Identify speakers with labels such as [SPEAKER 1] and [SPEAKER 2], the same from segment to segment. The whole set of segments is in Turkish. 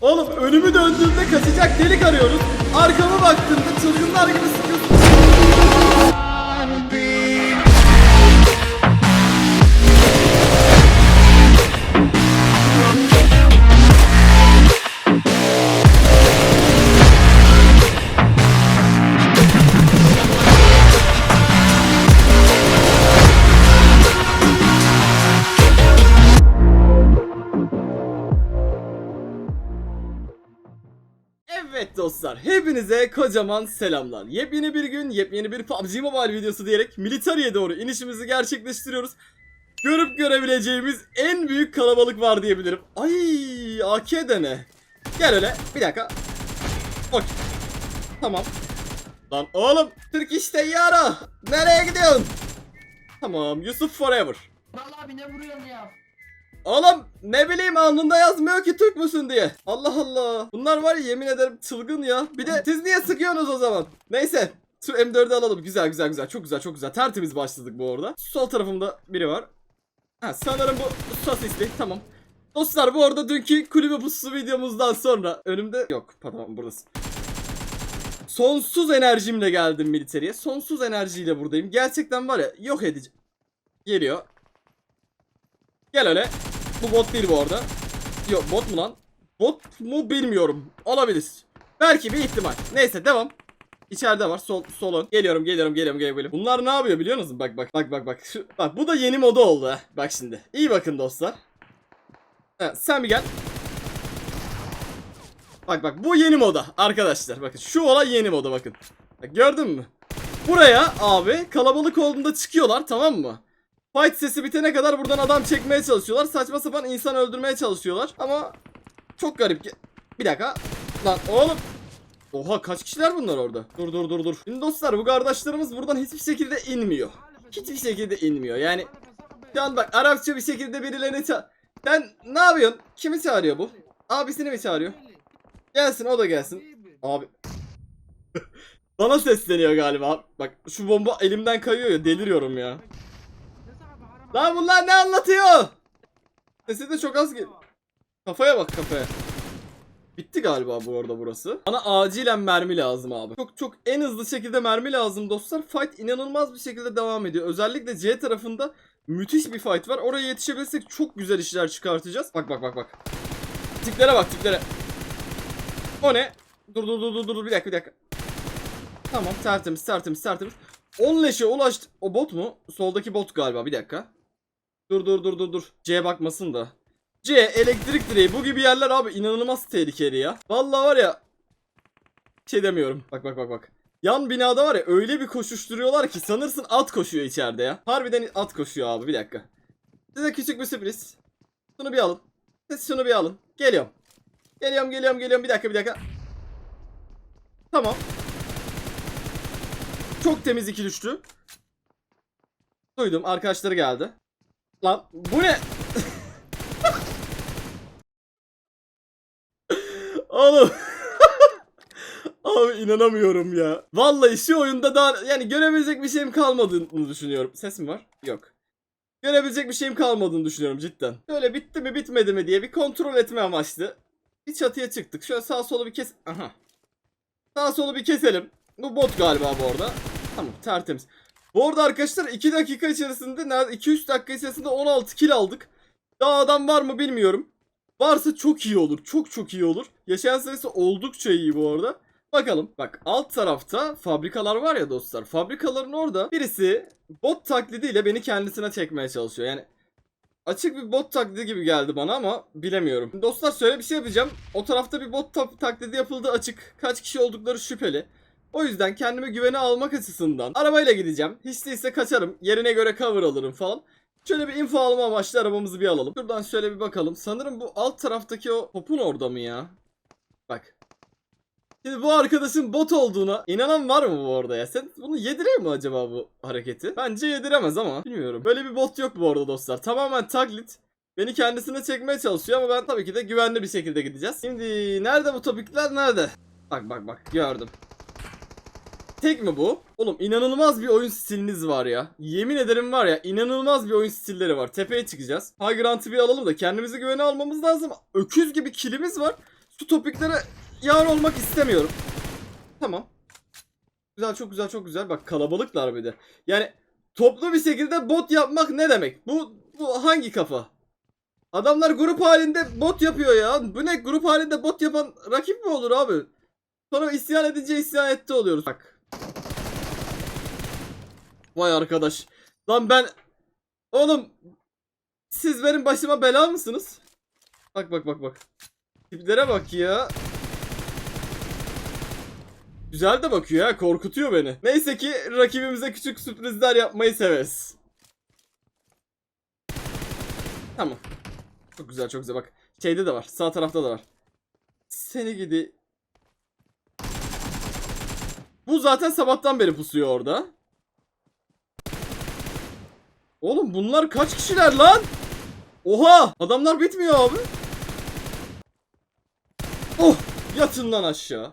[SPEAKER 1] Oğlum önümü döndüğümde kaçacak delik arıyoruz. Arkama baktığımda çılgınlar gibi sıkıyorsun. Dostlar, hepinize kocaman selamlar. Yepyeni bir gün, yepyeni bir PUBG Mobile videosu diyerek militariye doğru inişimizi gerçekleştiriyoruz. Görüp görebileceğimiz en büyük kalabalık var diyebilirim. Ay, AK de ne? Gel öyle, bir dakika. Okey. Tamam. Lan oğlum, Türk işte yara. Nereye gidiyorsun? Tamam, Yusuf Forever.
[SPEAKER 2] Vallahi abi ne vuruyorsun ya?
[SPEAKER 1] Oğlum ne bileyim alnında yazmıyor ki Türk müsün diye. Allah Allah. Bunlar var ya yemin ederim çılgın ya. Bir de siz niye sıkıyorsunuz o zaman? Neyse. Şu M4'ü alalım. Güzel güzel güzel. Çok güzel çok güzel. Tertemiz başladık bu arada. Sol tarafımda biri var. Ha sanırım bu sosisli. Tamam. Dostlar bu arada dünkü kulübe pusu videomuzdan sonra önümde yok pardon buradasın. Sonsuz enerjimle geldim militeriye. Sonsuz enerjiyle buradayım. Gerçekten var ya yok edici. Geliyor. Gel öyle. Bu bot değil bu arada. Yok bot mu lan? Bot mu bilmiyorum. Olabilir. Belki bir ihtimal. Neyse devam. İçeride var. Sol solun. Geliyorum, geliyorum, geliyorum, geliyorum. Bunlar ne yapıyor biliyor musun? Bak bak bak bak bak. Şu, bak bu da yeni moda oldu ha. Bak şimdi. İyi bakın dostlar. Ha, sen bir gel. Bak bak bu yeni moda arkadaşlar. Bakın şu olay yeni moda bakın. Bak gördün mü? Buraya abi kalabalık olduğunda çıkıyorlar tamam mı? Fight sesi bitene kadar buradan adam çekmeye çalışıyorlar. Saçma sapan insan öldürmeye çalışıyorlar. Ama çok garip ki. Bir dakika. Lan oğlum. Oha kaç kişiler bunlar orada? Dur dur dur dur. Şimdi dostlar bu kardeşlerimiz buradan hiçbir şekilde inmiyor. Hiçbir şekilde inmiyor. Yani şu an bak Arapça bir şekilde birilerini ça... Sen ne yapıyorsun? Kimi çağırıyor bu? Abisini mi çağırıyor? Gelsin o da gelsin. Abi. Bana sesleniyor galiba. Bak şu bomba elimden kayıyor ya deliriyorum ya. Lan bunlar ne anlatıyor? Sesi de çok az gel. Kafaya bak kafaya. Bitti galiba bu arada burası. Bana acilen mermi lazım abi. Çok çok en hızlı şekilde mermi lazım dostlar. Fight inanılmaz bir şekilde devam ediyor. Özellikle C tarafında müthiş bir fight var. Oraya yetişebilirsek çok güzel işler çıkartacağız. Bak bak bak bak. Tiplere bak tiplere. O ne? Dur dur dur dur dur bir dakika bir dakika. Tamam tertemiz tertemiz tertemiz. 10 leşe ulaştı. O bot mu? Soldaki bot galiba bir dakika. Dur dur dur dur dur. C bakmasın da. C elektrik direği bu gibi yerler abi inanılmaz tehlikeli ya. Vallahi var ya şey demiyorum. Bak bak bak bak. Yan binada var ya öyle bir koşuşturuyorlar ki sanırsın at koşuyor içeride ya. Harbiden at koşuyor abi bir dakika. Size küçük bir sürpriz. Şunu bir alın. Siz şunu bir alın. Geliyorum. Geliyorum geliyorum geliyorum bir dakika bir dakika. Tamam. Çok temiz iki düştü. Duydum arkadaşları geldi. Lan bu ne? Oğlum. Abi inanamıyorum ya. Vallahi şu oyunda daha yani görebilecek bir şeyim kalmadığını düşünüyorum. Ses mi var? Yok. Görebilecek bir şeyim kalmadığını düşünüyorum cidden. Böyle bitti mi bitmedi mi diye bir kontrol etme amaçlı. Bir çatıya çıktık. Şöyle sağ solu bir kes... Aha. Sağ solu bir keselim. Bu bot galiba bu arada. Tamam tertemiz. Bu arada arkadaşlar 2 dakika içerisinde nerede 2-3 dakika içerisinde 16 kill aldık. Daha adam var mı bilmiyorum. Varsa çok iyi olur. Çok çok iyi olur. Yaşayan sayısı oldukça iyi bu arada. Bakalım. Bak alt tarafta fabrikalar var ya dostlar. Fabrikaların orada birisi bot taklidiyle beni kendisine çekmeye çalışıyor. Yani açık bir bot taklidi gibi geldi bana ama bilemiyorum. Dostlar şöyle bir şey yapacağım. O tarafta bir bot ta- taklidi yapıldı açık. Kaç kişi oldukları şüpheli. O yüzden kendime güvene almak açısından arabayla gideceğim. Hiç değilse kaçarım. Yerine göre cover alırım falan. Şöyle bir info alma amaçlı arabamızı bir alalım. Şuradan şöyle bir bakalım. Sanırım bu alt taraftaki o topun orada mı ya? Bak. Şimdi bu arkadaşın bot olduğuna inanan var mı bu arada ya? Sen bunu yediriyor mu acaba bu hareketi? Bence yediremez ama bilmiyorum. Böyle bir bot yok bu arada dostlar. Tamamen taklit. Beni kendisine çekmeye çalışıyor ama ben tabii ki de güvenli bir şekilde gideceğiz. Şimdi nerede bu topikler nerede? Bak bak bak gördüm. Tek mi bu? Oğlum inanılmaz bir oyun stiliniz var ya. Yemin ederim var ya inanılmaz bir oyun stilleri var. Tepeye çıkacağız. High Grant'ı bir alalım da kendimizi güvene almamız lazım. Öküz gibi kilimiz var. Şu topiklere yar olmak istemiyorum. Tamam. Güzel çok güzel çok güzel. Bak kalabalıklar bir de. Yani toplu bir şekilde bot yapmak ne demek? Bu, bu hangi kafa? Adamlar grup halinde bot yapıyor ya. Bu ne grup halinde bot yapan rakip mi olur abi? Sonra isyan edince isyan etti oluyoruz. Bak. Vay arkadaş. Lan ben... Oğlum... Siz benim başıma bela mısınız? Bak bak bak bak. Tiplere bak ya. Güzel de bakıyor ya korkutuyor beni. Neyse ki rakibimize küçük sürprizler yapmayı severiz. Tamam. Çok güzel çok güzel bak. Şeyde de var sağ tarafta da var. Seni gidi. Bu zaten sabahtan beri pusuyor orada. Oğlum bunlar kaç kişiler lan? Oha! Adamlar bitmiyor abi. Oh! Yatın lan aşağı.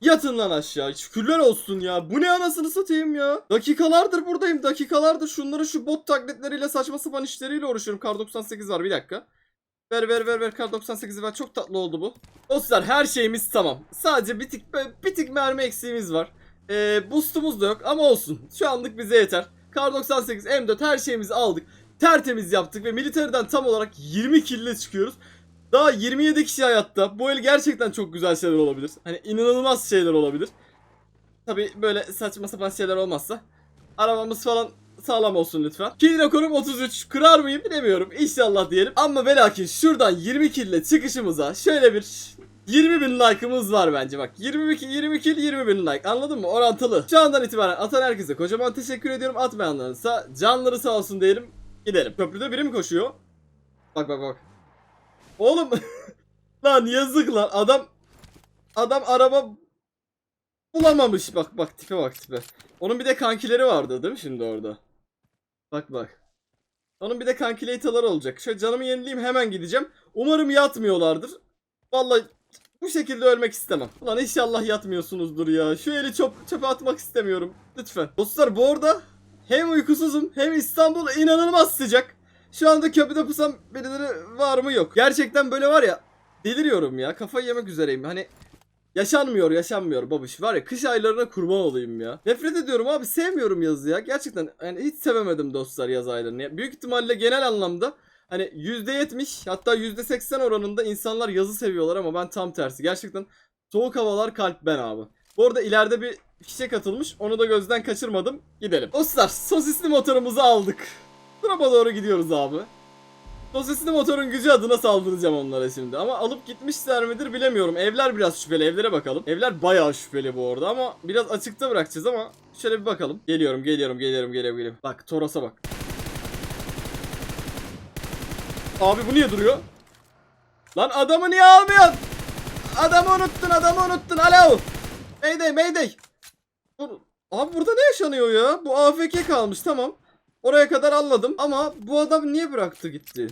[SPEAKER 1] Yatın lan aşağı. Şükürler olsun ya. Bu ne anasını satayım ya. Dakikalardır buradayım. Dakikalardır şunları şu bot taklitleriyle saçma sapan işleriyle uğraşıyorum. Kar 98 var bir dakika. Ver ver ver ver kar 98'i ver. Çok tatlı oldu bu. Dostlar her şeyimiz tamam. Sadece bir tık, bir tık mermi eksiğimiz var. Ee, boostumuz da yok ama olsun. Şu anlık bize yeter. Kar 98 M4 her şeyimizi aldık. Tertemiz yaptık ve militeriden tam olarak 20 kill ile çıkıyoruz. Daha 27 kişi hayatta. Bu el gerçekten çok güzel şeyler olabilir. Hani inanılmaz şeyler olabilir. Tabi böyle saçma sapan şeyler olmazsa. Arabamız falan sağlam olsun lütfen. Kill rekorum 33. Kırar mıyım bilemiyorum. İnşallah diyelim. Ama ve lakin şuradan 20 kill ile çıkışımıza şöyle bir 20 bin like'ımız var bence bak. 22, 20 kill 20 bin like anladın mı? Orantılı. Şu andan itibaren atan herkese kocaman teşekkür ediyorum. Atmayanlarınsa canları sağ olsun diyelim. Gidelim. Köprüde biri mi koşuyor? Bak bak bak. Oğlum lan yazık lan adam adam araba bulamamış bak bak tipe bak tipe. Onun bir de kankileri vardı değil mi şimdi orada? Bak bak. Onun bir de kankileytaları olacak. Şöyle canımı yenileyim hemen gideceğim. Umarım yatmıyorlardır. Vallahi bu şekilde ölmek istemem. Ulan inşallah yatmıyorsunuzdur ya. Şu eli çöp, çöpe atmak istemiyorum. Lütfen. Dostlar bu arada hem uykusuzum hem İstanbul inanılmaz sıcak. Şu anda köprüde pusam birileri var mı yok. Gerçekten böyle var ya deliriyorum ya. Kafayı yemek üzereyim. Hani yaşanmıyor yaşanmıyor babuş. Var ya kış aylarına kurban olayım ya. Nefret ediyorum abi sevmiyorum yazı ya. Gerçekten yani hiç sevemedim dostlar yaz aylarını. Büyük ihtimalle genel anlamda hani %70 hatta %80 oranında insanlar yazı seviyorlar ama ben tam tersi. Gerçekten soğuk havalar kalp ben abi. Bu arada ileride bir fişek atılmış. Onu da gözden kaçırmadım. Gidelim. Dostlar sosisli motorumuzu aldık. Drop'a doğru gidiyoruz abi. Sosisli motorun gücü adına saldıracağım onlara şimdi. Ama alıp gitmişler midir bilemiyorum. Evler biraz şüpheli. Evlere bakalım. Evler bayağı şüpheli bu arada ama biraz açıkta bırakacağız ama şöyle bir bakalım. Geliyorum, geliyorum, geliyorum, geliyorum, geliyorum. Bak Toros'a bak. Abi bu niye duruyor? Lan adamı niye almıyorsun? Adamı unuttun, adamı unuttun. Alo. Mayday, mayday. Bu- Abi burada ne yaşanıyor ya? Bu AFK kalmış tamam. Oraya kadar anladım ama bu adam niye bıraktı gitti?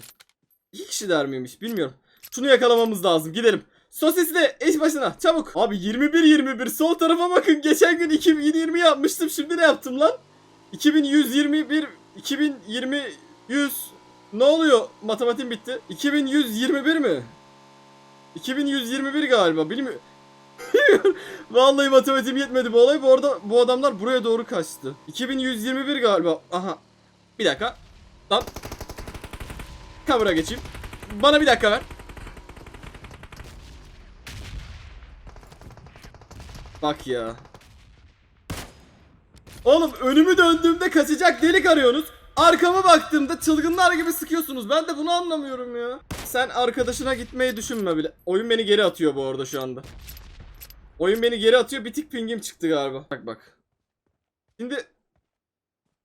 [SPEAKER 1] İki kişiler miymiş bilmiyorum. Şunu yakalamamız lazım gidelim. Sosisli eş başına çabuk. Abi 21-21 sol tarafa bakın. Geçen gün 2020 yapmıştım şimdi ne yaptım lan? 2121 2020 100 ne oluyor? Matematiğim bitti. 2121 mi? 2121 galiba bilmiyorum. Vallahi matematiğim yetmedi bu olay. Bu arada bu adamlar buraya doğru kaçtı. 2121 galiba. Aha. Bir dakika. Lan. Cover'a geçeyim. Bana bir dakika ver. Bak ya. Oğlum önümü döndüğümde kaçacak delik arıyorsunuz. Arkama baktığımda çılgınlar gibi sıkıyorsunuz. Ben de bunu anlamıyorum ya. Sen arkadaşına gitmeyi düşünme bile. Oyun beni geri atıyor bu arada şu anda. Oyun beni geri atıyor. Bir tık pingim çıktı galiba. Bak bak. Şimdi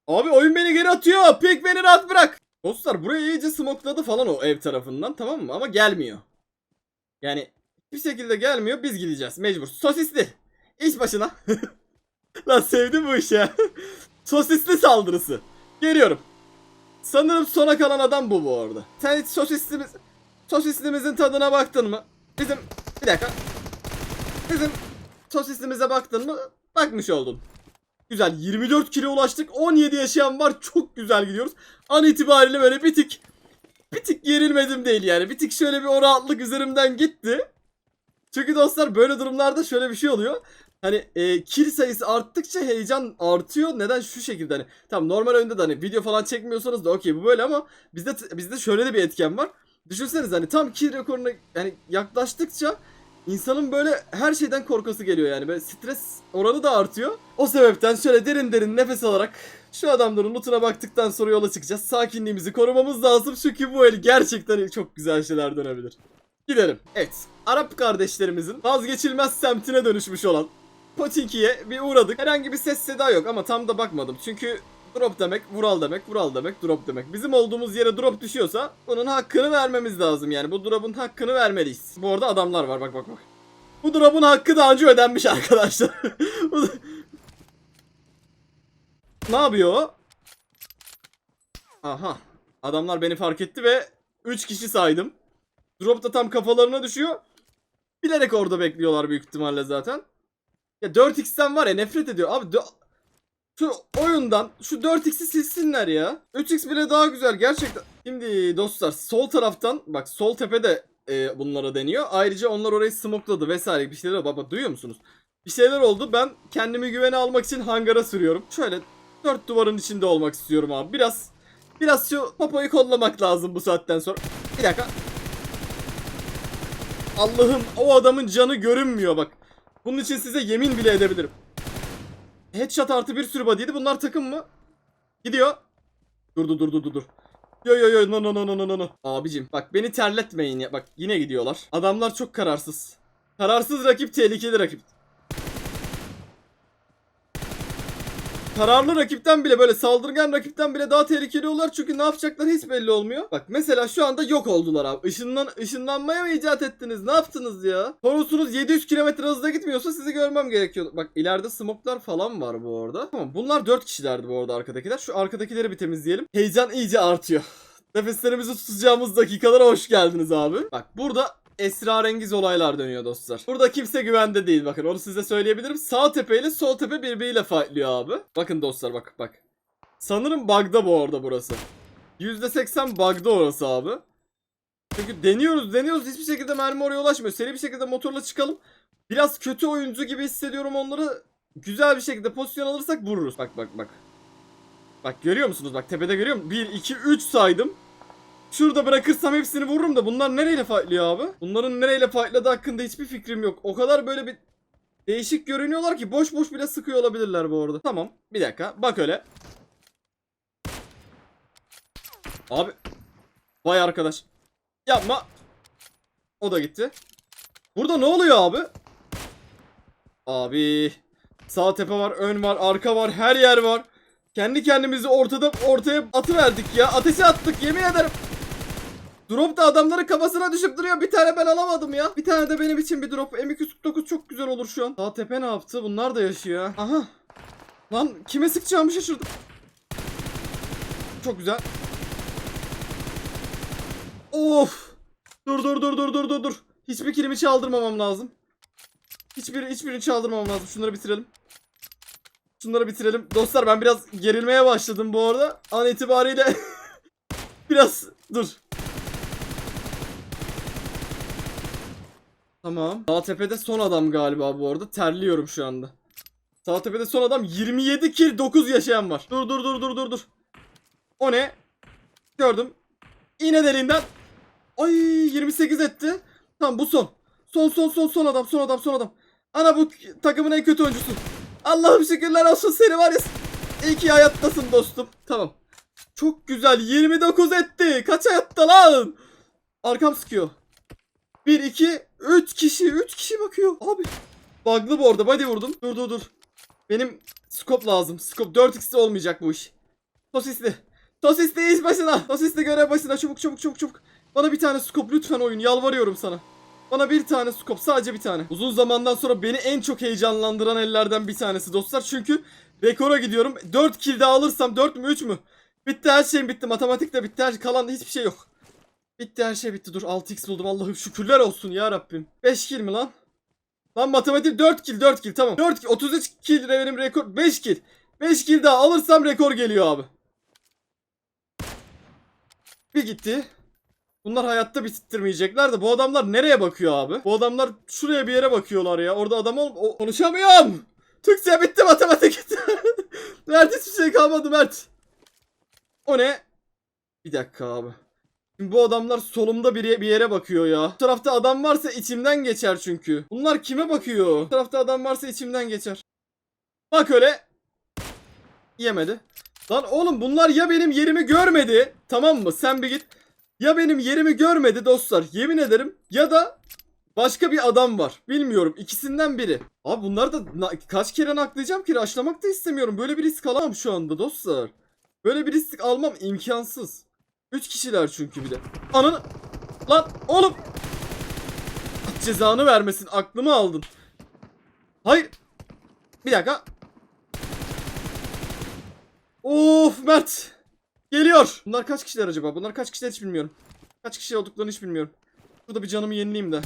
[SPEAKER 1] Abi oyun beni geri atıyor. Ping beni rahat bırak. Dostlar burayı iyice smokladı falan o ev tarafından tamam mı? Ama gelmiyor. Yani hiçbir şekilde gelmiyor. Biz gideceğiz mecbur. Sosisli. İş başına. Lan sevdim bu işi ya. Sosisli saldırısı. Geliyorum. Sanırım sona kalan adam bu bu arada. Sen hiç sosislimiz, sosislimizin tadına baktın mı? Bizim bir dakika. Bizim sosislimize baktın mı? Bakmış oldun. Güzel 24 kilo ulaştık. 17 yaşayan var. Çok güzel gidiyoruz. An itibariyle böyle bir tık bir tık gerilmedim değil yani. Bir tık şöyle bir o rahatlık üzerimden gitti. Çünkü dostlar böyle durumlarda şöyle bir şey oluyor. Hani e, kill sayısı arttıkça heyecan artıyor. Neden şu şekilde hani tamam normal oyunda da hani video falan çekmiyorsanız da okey bu böyle ama bizde bizde şöyle de bir etken var. Düşünseniz hani tam kill rekoruna yani yaklaştıkça insanın böyle her şeyden korkusu geliyor yani. Böyle stres oranı da artıyor. O sebepten şöyle derin derin nefes alarak şu adamların lootuna baktıktan sonra yola çıkacağız. Sakinliğimizi korumamız lazım çünkü bu el gerçekten çok güzel şeyler dönebilir. Gidelim. Evet. Arap kardeşlerimizin vazgeçilmez semtine dönüşmüş olan Potinki'ye bir uğradık. Herhangi bir ses seda yok ama tam da bakmadım. Çünkü drop demek, vural demek, vural demek, drop demek. Bizim olduğumuz yere drop düşüyorsa bunun hakkını vermemiz lazım yani. Bu drop'un hakkını vermeliyiz. Bu arada adamlar var bak bak bak. Bu drop'un hakkı daha önce ödenmiş arkadaşlar. Ne yapıyor? Aha. Adamlar beni fark etti ve 3 kişi saydım. Drop da tam kafalarına düşüyor. Bilerek orada bekliyorlar büyük ihtimalle zaten. Ya 4x'ten var ya nefret ediyor. Abi şu oyundan şu 4x'i silsinler ya. 3x bile daha güzel gerçekten. Şimdi dostlar sol taraftan bak sol tepede e, bunlara deniyor. Ayrıca onlar orayı smokladı vesaire bir şeyler baba duyuyor musunuz? Bir şeyler oldu. Ben kendimi güvene almak için hangara sürüyorum. Şöyle dört duvarın içinde olmak istiyorum abi. Biraz biraz şu popoyu kollamak lazım bu saatten sonra. Bir dakika. Allah'ım o adamın canı görünmüyor bak. Bunun için size yemin bile edebilirim. Headshot artı bir sürü body'ydi. Bunlar takım mı? Gidiyor. Durdu durdu durdu dur. Yo yo yo no no no no no no no. Abicim bak beni terletmeyin ya. Bak yine gidiyorlar. Adamlar çok kararsız. Kararsız rakip tehlikeli rakip. Kararlı rakipten bile böyle saldırgan rakipten bile daha tehlikeli olurlar çünkü ne yapacakları hiç belli olmuyor. Bak mesela şu anda yok oldular abi. Işınlan, ışınlanmaya mı icat ettiniz? Ne yaptınız ya? Torusunuz 700 km hızla gitmiyorsa sizi görmem gerekiyor. Bak ileride smoklar falan var bu arada. Tamam bunlar 4 kişilerdi bu arada arkadakiler. Şu arkadakileri bir temizleyelim. Heyecan iyice artıyor. Nefeslerimizi tutacağımız dakikalara hoş geldiniz abi. Bak burada esrarengiz olaylar dönüyor dostlar. Burada kimse güvende değil bakın onu size söyleyebilirim. Sağ tepe ile sol tepe birbiriyle fightlıyor abi. Bakın dostlar bak bak. Sanırım bug'da bu orada burası. %80 bug'da orası abi. Çünkü deniyoruz deniyoruz hiçbir şekilde mermi oraya ulaşmıyor. Seri bir şekilde motorla çıkalım. Biraz kötü oyuncu gibi hissediyorum onları. Güzel bir şekilde pozisyon alırsak vururuz. Bak bak bak. Bak görüyor musunuz? Bak tepede görüyor musun? 1, 2, 3 saydım. Şurada bırakırsam hepsini vururum da bunlar nereyle fightlıyor abi? Bunların nereyle fightladığı hakkında hiçbir fikrim yok. O kadar böyle bir değişik görünüyorlar ki boş boş bile sıkıyor olabilirler bu arada. Tamam bir dakika bak öyle. Abi. Vay arkadaş. Yapma. O da gitti. Burada ne oluyor abi? Abi. Sağ tepe var, ön var, arka var, her yer var. Kendi kendimizi ortada ortaya atıverdik ya. Ateşe attık yemin ederim. Drop da adamların kafasına düşüp duruyor. Bir tane ben alamadım ya. Bir tane de benim için bir drop. M249 çok güzel olur şu an. Daha tepe ne yaptı? Bunlar da yaşıyor. ha. Aha. Lan kime sıkacağımı şaşırdım. Çok güzel. Of. Dur dur dur dur dur dur dur. Hiçbir kilimi çaldırmamam lazım. Hiçbir hiçbirini çaldırmamam lazım. Şunları bitirelim. Şunları bitirelim. Dostlar ben biraz gerilmeye başladım bu arada. An itibariyle biraz dur. Tamam. Sağ tepede son adam galiba bu arada. Terliyorum şu anda. Sağ tepede son adam 27 kill 9 yaşayan var. Dur dur dur dur dur dur. O ne? Gördüm. İğne deliğinden. Ay 28 etti. Tamam bu son. Son son son son adam son adam son adam. Ana bu takımın en kötü oyuncusu. Allah'ım şükürler olsun seni var ya. İyi ki hayattasın dostum. Tamam. Çok güzel 29 etti. Kaç hayatta lan? Arkam sıkıyor. 1 2 3 kişi 3 kişi bakıyor. Abi. Bug'lı bu arada. Body vurdum. Dur dur dur. Benim scope lazım. Scope 4x'de olmayacak bu iş. Sosisli. Sosisli iş başına. Sosisli görev başına. Çabuk çabuk çabuk çabuk. Bana bir tane scope lütfen oyun. Yalvarıyorum sana. Bana bir tane scope. Sadece bir tane. Uzun zamandan sonra beni en çok heyecanlandıran ellerden bir tanesi dostlar. Çünkü rekora gidiyorum. 4 kill daha alırsam 4 mü 3 mü? Bitti her şeyim bitti. Matematik de bitti. Her, kalan hiçbir şey yok. Bitti her şey bitti. Dur 6x buldum. Allah'ım şükürler olsun ya Rabbim. 5 kill mi lan? Lan matematik 4 kill 4 kill tamam. 4 kill 33 kill benim rekor 5 kill. 5 kill daha alırsam rekor geliyor abi. Bir gitti. Bunlar hayatta bitirmeyecekler de bu adamlar nereye bakıyor abi? Bu adamlar şuraya bir yere bakıyorlar ya. Orada adam ol... Konuşamıyorum. Türkçe bitti matematik. Mert hiçbir şey kalmadı Mert. O ne? Bir dakika abi. Şimdi bu adamlar solumda bir, ye- bir yere bakıyor ya. Bu tarafta adam varsa içimden geçer çünkü. Bunlar kime bakıyor? Bu tarafta adam varsa içimden geçer. Bak öyle. Yemedi. Lan oğlum bunlar ya benim yerimi görmedi. Tamam mı? Sen bir git. Ya benim yerimi görmedi dostlar. Yemin ederim. Ya da başka bir adam var. Bilmiyorum. ikisinden biri. Abi bunları da kaç kere naklayacağım ki? Raşlamak da istemiyorum. Böyle bir risk alamam şu anda dostlar. Böyle bir risk almam imkansız. Üç kişiler çünkü bir de. Ananı... Lan oğlum! Allah Cezanı vermesin. Aklımı aldın. Hayır. Bir dakika. Of Mert. Geliyor. Bunlar kaç kişiler acaba? Bunlar kaç kişiler hiç bilmiyorum. Kaç kişi olduklarını hiç bilmiyorum. Burada bir canımı yenileyim de.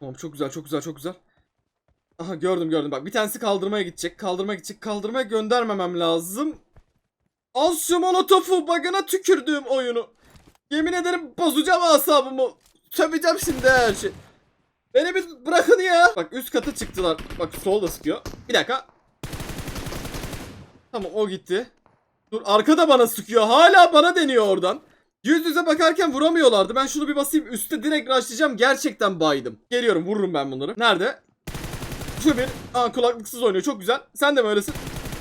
[SPEAKER 1] Tamam çok güzel çok güzel çok güzel. Aha gördüm gördüm bak bir tanesi kaldırmaya gidecek. Kaldırmaya gidecek. Kaldırmaya göndermemem lazım. Şu molotofu bagına tükürdüğüm oyunu. Yemin ederim bozacağım asabımı. Söveceğim şimdi her şey. Beni bir bırakın ya. Bak üst kata çıktılar. Bak sol da sıkıyor. Bir dakika. Tamam o gitti. Dur arkada bana sıkıyor. Hala bana deniyor oradan. Yüz yüze bakarken vuramıyorlardı. Ben şunu bir basayım. Üste direkt rushlayacağım. Gerçekten baydım. Geliyorum vururum ben bunları. Nerede? Şu bir. Aa kulaklıksız oynuyor. Çok güzel. Sen de mi öylesin?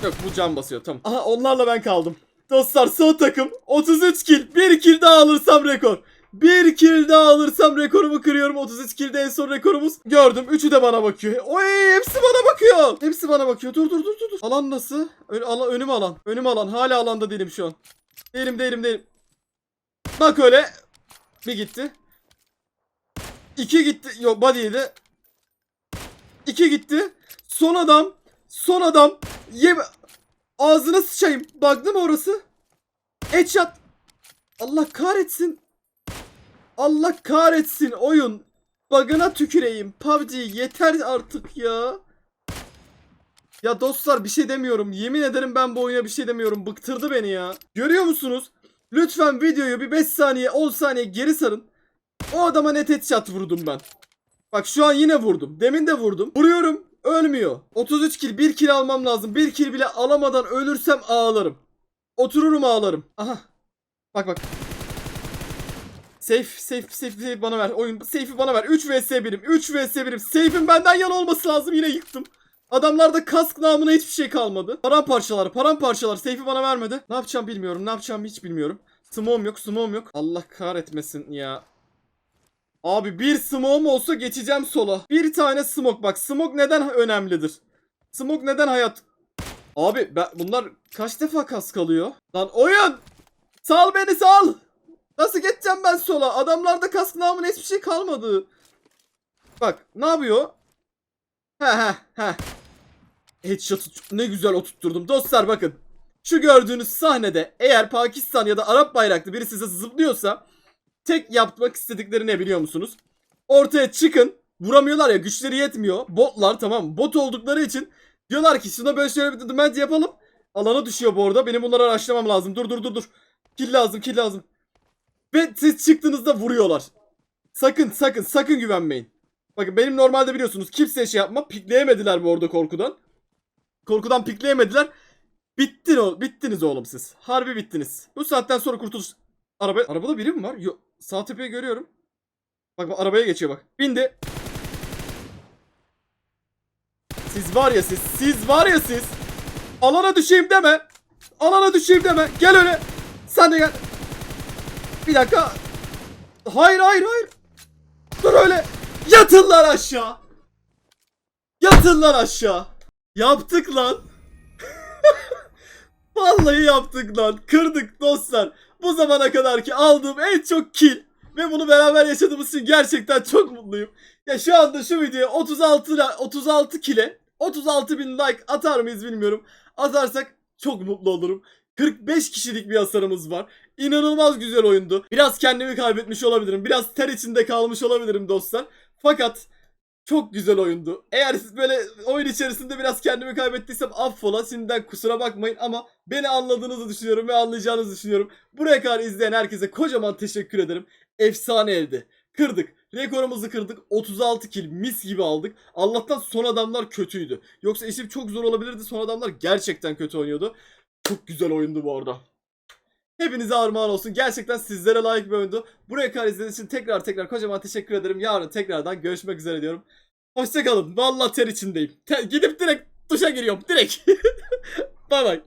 [SPEAKER 1] Yok bu can basıyor. Tamam. Aha onlarla ben kaldım. Dostlar son takım 33 kill. Bir kill daha alırsam rekor. Bir kill daha alırsam rekorumu kırıyorum. 33 kill'de en son rekorumuz. Gördüm. Üçü de bana bakıyor. Oy hepsi bana bakıyor. Hepsi bana bakıyor. Dur dur dur dur. Alan nasıl? Ön, ala, önüm alan. Önüm alan. Hala alanda değilim şu an. Değilim değilim değilim. Bak öyle. Bir gitti. İki gitti. Yok body'ydi. İki gitti. Son adam. Son adam. Yeme. Ağzına sıçayım. Baktı mı orası? Headshot. Allah kahretsin. Allah kahretsin oyun. Bug'ına tüküreyim. PUBG yeter artık ya. Ya dostlar bir şey demiyorum. Yemin ederim ben bu oyuna bir şey demiyorum. Bıktırdı beni ya. Görüyor musunuz? Lütfen videoyu bir 5 saniye 10 saniye geri sarın. O adama net headshot vurdum ben. Bak şu an yine vurdum. Demin de vurdum. Vuruyorum. Ölmüyor. 33 kill 1 kill almam lazım. 1 kill bile alamadan ölürsem ağlarım. Otururum ağlarım. Aha. Bak bak. Safe, safe, safe, safe bana ver. Oyun safe'i bana ver. 3 vs 1'im. 3 vs 1'im. Safe'in benden yana olması lazım. Yine yıktım. Adamlarda kask namına hiçbir şey kalmadı. Paramparçalar, paramparçalar. Safe'i bana vermedi. Ne yapacağım bilmiyorum. Ne yapacağım hiç bilmiyorum. Smoke'um yok, smoke'um yok. Allah kahretmesin ya. Abi bir smoke'um olsa geçeceğim sola. Bir tane smoke bak. Smoke neden önemlidir? Smoke neden hayat? Abi ben, bunlar kaç defa kask alıyor? Lan oyun! Sal beni sal! Nasıl geçeceğim ben sola? Adamlarda kask namına hiçbir şey kalmadı. Bak ne yapıyor? He he he. Headshot'ı ne güzel oturtturdum. Dostlar bakın. Şu gördüğünüz sahnede eğer Pakistan ya da Arap bayraklı biri size zıplıyorsa tek yapmak istedikleri ne biliyor musunuz? Ortaya çıkın. Vuramıyorlar ya güçleri yetmiyor. Botlar tamam? Bot oldukları için diyorlar ki şuna böyle şöyle bir demand yapalım. Alana düşüyor bu arada. Benim bunları araştırmam lazım. Dur dur dur dur. Kill lazım kill lazım. Ve siz çıktığınızda vuruyorlar. Sakın sakın sakın güvenmeyin. Bakın benim normalde biliyorsunuz kimseye şey yapma. Pikleyemediler bu orada korkudan. Korkudan pikleyemediler. Bittin o, bittiniz oğlum siz. Harbi bittiniz. Bu saatten sonra kurtuluş. Araba, arabada biri mi var? Yok. Sağ tepeyi görüyorum. Bak bak arabaya geçiyor bak. Bindi. Siz var ya siz. Siz var ya siz. Alana düşeyim deme. Alana düşeyim deme. Gel öyle. Sen de gel. Bir dakika. Hayır hayır hayır. Dur öyle. Yatın aşağı. Yatın aşağı. Yaptık lan. Vallahi yaptık lan. Kırdık dostlar. Bu zamana kadar ki aldığım en çok kill. Ve bunu beraber yaşadığımız için gerçekten çok mutluyum. Ya şu anda şu videoya 36 la- 36 kile 36 bin like atar mıyız bilmiyorum. Atarsak çok mutlu olurum. 45 kişilik bir hasarımız var. İnanılmaz güzel oyundu. Biraz kendimi kaybetmiş olabilirim. Biraz ter içinde kalmış olabilirim dostlar. Fakat çok güzel oyundu. Eğer siz böyle oyun içerisinde biraz kendimi kaybettiysem affola. Şimdiden kusura bakmayın ama beni anladığınızı düşünüyorum ve anlayacağınızı düşünüyorum. Buraya kadar izleyen herkese kocaman teşekkür ederim. efsane evdi. Kırdık. Rekorumuzu kırdık. 36 kill mis gibi aldık. Allah'tan son adamlar kötüydü. Yoksa işim çok zor olabilirdi. Son adamlar gerçekten kötü oynuyordu. Çok güzel oyundu bu arada. Hepinize armağan olsun. Gerçekten sizlere layık bir oyundu. Buraya kadar izlediğiniz için tekrar tekrar kocaman teşekkür ederim. Yarın tekrardan görüşmek üzere diyorum. Hoşçakalın. Vallahi ter içindeyim. Ter- gidip direkt duşa giriyorum. Direkt. bay bay.